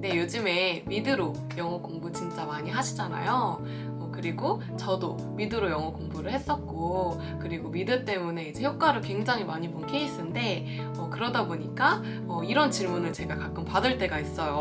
네, 요즘에 미드로 영어 공부 진짜 많이 하시잖아요. 어, 그리고 저도 미드로 영어 공부를 했었고, 그리고 미드 때문에 이제 효과를 굉장히 많이 본 케이스인데, 어, 그러다 보니까 어, 이런 질문을 제가 가끔 받을 때가 있어요.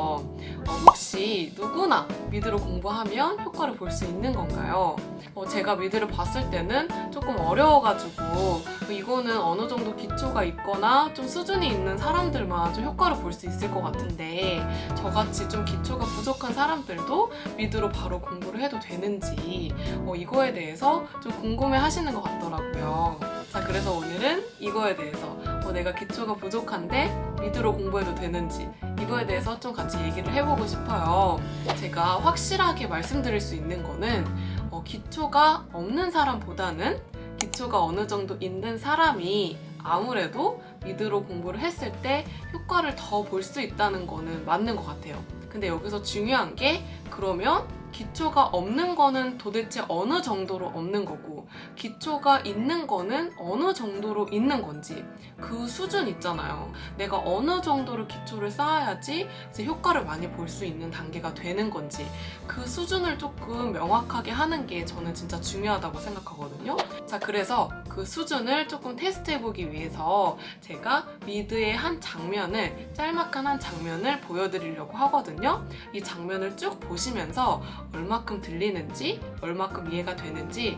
어, 혹시 누구나 미드로 공부하면 효과를 볼 수 있는 건가요? 어, 제가 미드를 봤을 때는 조금 어려워가지고, 어, 이거는 어느 정도 기초가 있거나 좀 수준이 있는 사람들만 좀 효과를 볼 수 있을 것 같은데, 저같이 좀 기초가 부족한 사람들도 미드로 바로 공부를 해도 되는지 어, 이거에 대해서 좀 궁금해 하시는 것 같더라고요. 자, 그래서 오늘은 이거에 대해서 어, 내가 기초가 부족한데 미드로 공부해도 되는지 이거에 대해서 좀 같이 얘기를 해보고 싶어요. 제가 확실하게 말씀드릴 수 있는 거는 어, 기초가 없는 사람보다는 기초가 어느 정도 있는 사람이 아무래도 미드로 공부를 했을 때 효과를 더 볼 수 있다는 거는 맞는 것 같아요. 근데 여기서 중요한 게 그러면 기초가 없는 거는 도대체 어느 정도로 없는 거고 기초가 있는 거는 어느 정도로 있는 건지 그 수준 있잖아요. 내가 어느 정도로 기초를 쌓아야지 이제 효과를 많이 볼 수 있는 단계가 되는 건지 그 수준을 조금 명확하게 하는 게 저는 진짜 중요하다고 생각하거든요. 자, 그래서 그 수준을 조금 테스트해 보기 위해서 제가 미드의 한 장면을 짤막한 한 장면을 보여드리려고 하거든요. 이 장면을 쭉 보시면서 얼마큼 들리는지, 얼마큼 이해가 되는지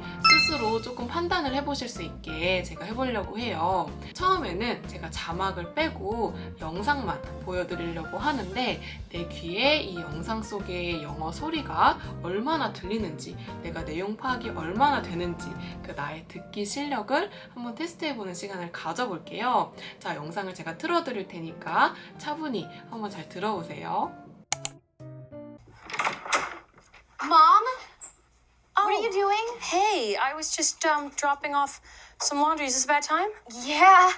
스스로 조금 판단을 해보실 수 있게 제가 해보려고 해요. 처음에는 제가 자막을 빼고 영상만 보여드리려고 하는데 내 귀에 이 영상 속의 영어 소리가 얼마나 들리는지, 내가 내용 파악이 얼마나 되는지, 그 나의 듣기 실력을 한번 테스트해보는 시간을 가져볼게요. 자, 영상을 제가 틀어드릴 테니까 차분히 한번 잘 들어보세요. Mom? What are Oh. you doing? Hey, I was just um, dropping off some laundry. Is this about time? Yeah.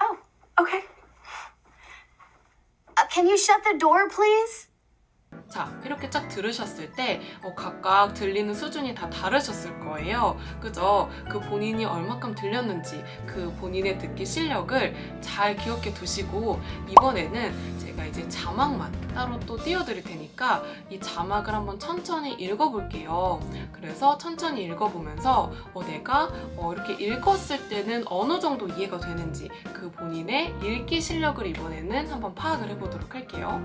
Oh, okay. Uh, can you shut the door, please? 자, 이렇게 쫙 들으셨을 때 어, 각각 들리는 수준이 다 다르셨을 거예요. 그죠? 그 본인이 얼마큼 들렸는지 그 본인의 듣기 실력을 잘 기억해 두시고 이번에는 제가 이제 자막만 따로 또 띄워드릴 테니까 이 자막을 한번 천천히 읽어볼게요. 그래서 천천히 읽어보면서 어, 내가 어, 이렇게 읽었을 때는 어느 정도 이해가 되는지 그 본인의 읽기 실력을 이번에는 한번 파악을 해보도록 할게요.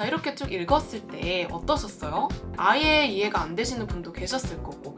자, 이렇게 쭉 읽었을 때 어떠셨어요? 아예 이해가 안 되시는 분도 계셨을 거고,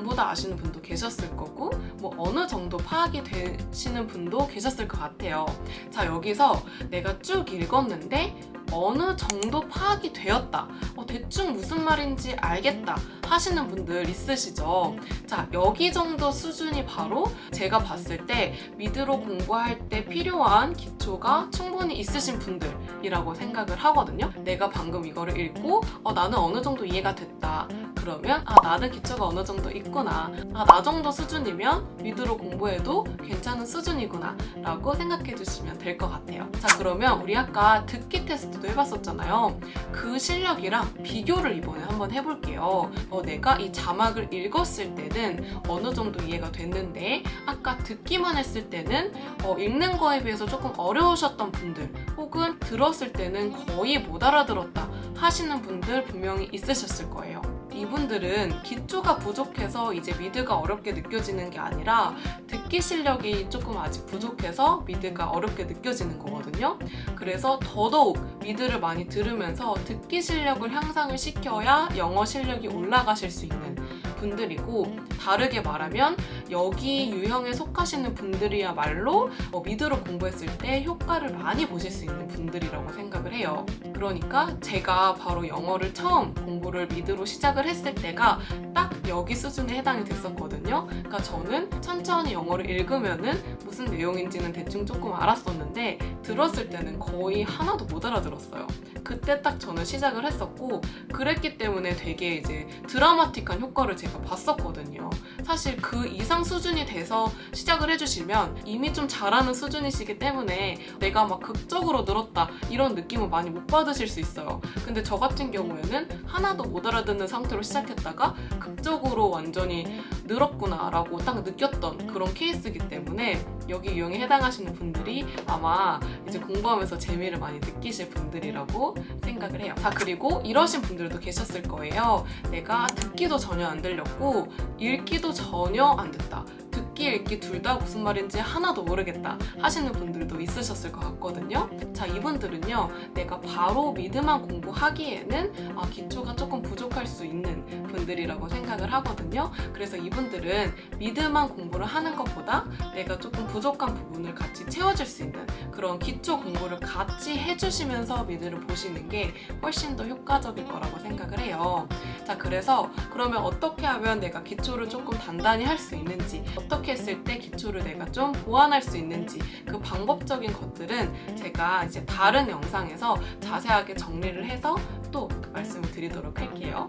전부 다 아시는 분도 계셨을 거고, 뭐 어느 정도 파악이 되시는 분도 계셨을 것 같아요. 자, 여기서 내가 쭉 읽었는데, 어느 정도 파악이 되었다. 어, 대충 무슨 말인지 알겠다. 하시는 분들 있으시죠? 자, 여기 정도 수준이 바로 제가 봤을 때 미드로 공부할 때 필요한 기초가 충분히 있으신 분들이라고 생각을 하거든요. 내가 방금 이거를 읽고 어, 나는 어느 정도 이해가 됐다. 그러면 아 나는 기초가 어느 정도 있구나. 아 나 정도 수준이면 미드로 공부해도 괜찮은 수준이구나. 라고 생각해 주시면 될 것 같아요. 자 그러면 우리 아까 듣기 테스트도 해봤었잖아요. 그 실력이랑 비교를 이번에 한번 해볼게요. 어, 내가 이 자막을 읽었을 때는 어느 정도 이해가 됐는데 아까 듣기만 했을 때는 어, 읽는 거에 비해서 조금 어려우셨던 분들 혹은 들었을 때는 거의 못 알아들었다 하시는 분들 분명히 있으셨을 거예요. 이분들은 기초가 부족해서 이제 미드가 어렵게 느껴지는 게 아니라 듣기 실력이 조금 아직 부족해서 미드가 어렵게 느껴지는 거거든요. 그래서 더더욱 미드를 많이 들으면서 듣기 실력을 향상을 시켜야 영어 실력이 올라가실 수 있는 분들이고 다르게 말하면 여기 유형에 속하시는 분들이야말로 어, 미드로 공부했을 때 효과를 많이 보실 수 있는 분들이라고 생각을 해요. 그러니까 제가 바로 영어를 처음 공부를 미드로 시작을 했을 때가 딱 여기 수준에 해당이 됐었거든요. 그러니까 저는 천천히 영어를 읽으면은 무슨 내용인지는 대충 조금 알았었는데 들었을 때는 거의 하나도 못 알아들었어요. 그때 딱 저는 시작을 했었고 그랬기 때문에 되게 이제 드라마틱한 효과를 제가 제가 봤었거든요. 사실 그 이상 수준이 돼서 시작을 해주시면 이미 좀 잘하는 수준이시기 때문에 내가 막 극적으로 늘었다 이런 느낌은 많이 못 받으실 수 있어요. 근데 저 같은 경우에는 하나도 못 알아듣는 상태로 시작했다가 극적으로 완전히 늘었구나라고 딱 느꼈던 그런 케이스이기 때문에 여기 유형에 해당하시는 분들이 아마 이제 공부하면서 재미를 많이 느끼실 분들이라고 생각을 해요. 자, 그리고 이러신 분들도 계셨을 거예요. 내가 듣기도 전혀 안 들렸고, 읽기도 전혀 안 됐다. 듣 기, 읽기 둘 다 무슨 말인지 하나도 모르겠다 하시는 분들도 있으셨을 것 같거든요. 자, 이분들은요, 내가 바로 미드만 공부하기에는 아, 기초가 조금 부족할 수 있는 분들이라고 생각을 하거든요. 그래서 이분들은 미드만 공부를 하는 것보다 내가 조금 부족한 부분을 같이 채워줄 수 있는 그런 기초 공부를 같이 해주시면서 미드를 보시는 게 훨씬 더 효과적일 거라고 생각을 해요. 자, 그래서 그러면 어떻게 하면 내가 기초를 조금 단단히 할 수 있는지, 어떻게 했을 때 기초를 내가 좀 보완할 수 있는지 그 방법적인 것들은 제가 이제 다른 영상에서 자세하게 정리를 해서 또 말씀을 드리도록 할게요.